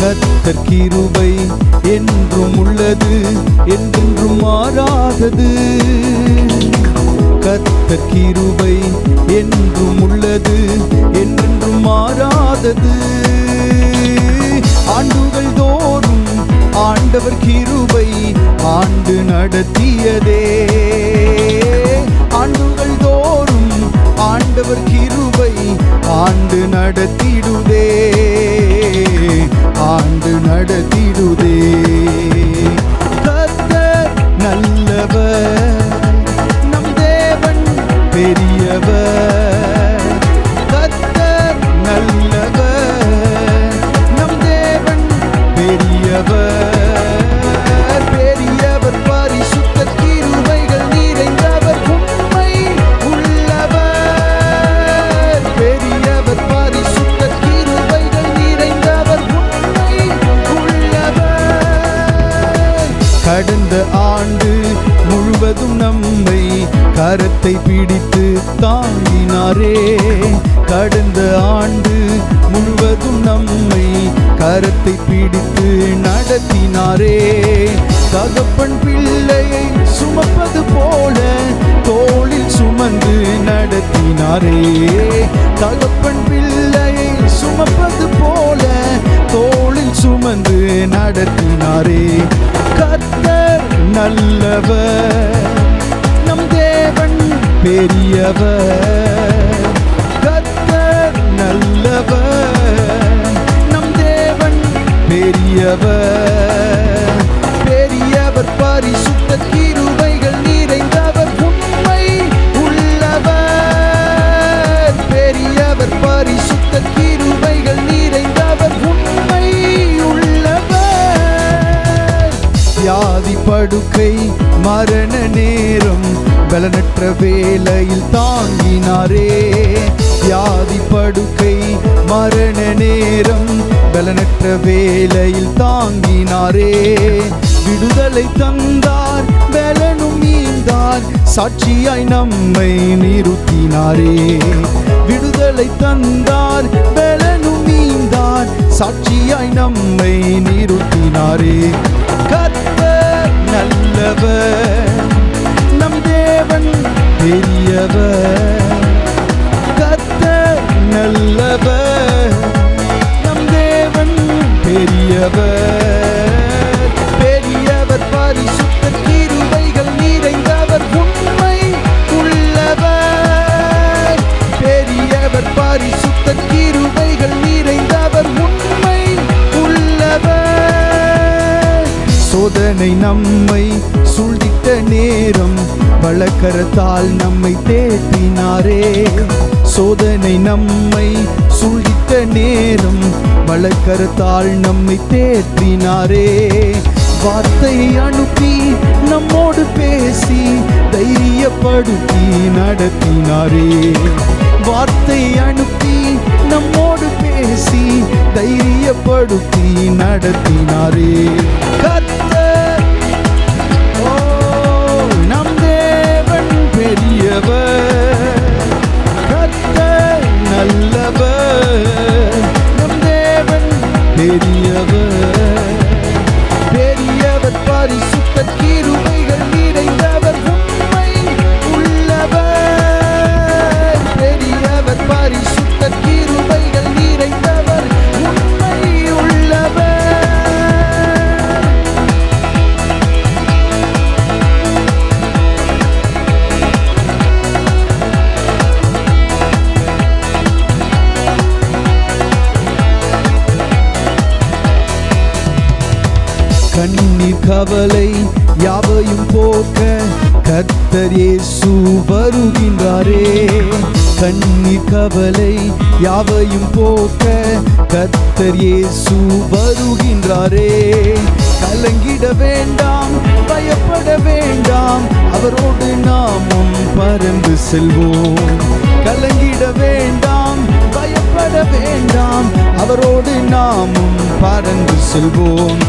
கர்த்தர் என்றும் உள்ளது என்றென்றும் மாறாதது. கர்த்தர் என்றும் உள்ளது என்றென்றும் மாறாதது. ஆண்டுகள் தோறும் ஆண்டவர் கிருபை ஆண்டு நடத்தியதே. ஆண்டுகள் தோறும் ஆண்டவர் கிருபை ஆண்டு நடத்திடுதே. ஆண்டு நடத்த ஆண்டு முழுவதும் நம்மை கரத்தை பிடித்து தாங்கினாரே. கடந்த ஆண்டு முழுவதும் நம்மை கரத்தை பிடித்து நடத்தினாரே. தகப்பன் பிள்ளையை சுமப்பது போல தோளில் சுமந்து நடத்தினாரே. தகப்பன் பிள்ளையை சுமப்பது போல தோல் சுமந்து நடத்தினாரே. கத்தர் நல்லவர். நம் தேவன் பெரியவர். கத்தர் நல்லவர். நம் தேவன் பெரியவர். வியாதி படுக்கை மரண நேரம் பலனற்ற வேலையில் தாங்கினாரே. வியாதி படுக்கை மரண நேரம் பலனற்ற வேலையில் தாங்கினாரே. விடுதலை தந்தார் பலனும் மீந்தார் சாட்சியாய் நம்மை நிறுத்தினாரே. விடுதலை தந்தார் பலனும் மீந்தார் சாட்சியாய் நம்மை நிறுத்தினாரே. கர்த்தர் பெரியவர் பெரியவர் பரிசுத்த கிருபைகள் நிறைந்தவர் உண்மை உள்ளவர். பெரியவர் பரிசுத்த கிருபைகள் நிறைந்தவர் உண்மை உள்ளவர். சோதனை நம்மை சுழ்திட்ட நேரம் பலக்கரத்தால் நம்மை தேட்டினாரே சோதனை நம்மை சுழித்த நேரம் பலக்கரத்தால் நம்மை தேற்றினாரே. வார்த்தையை அனுப்பி நம்மோடு பேசி தைரியப்படுத்தி நடத்தினாரே. வார்த்தை அனுப்பி நம்மோடு பேசி தைரியப்படுத்தி நடத்தினாரே. கத்த கண்ணீர் கவலை யாவையும் போக்க கர்த்தர் இயேசு வருகின்றாரே. கண்ணீர் கவலை யாவையும் போக்க கர்த்தர் வருகின்றாரே. கலங்கிட வேண்டாம் பயப்பட வேண்டாம் அவரோடு நாமும் பறந்து செல்வோம். கலங்கிட வேண்டாம் பயப்பட வேண்டாம் அவரோடு நாமும் பறந்து செல்வோம்.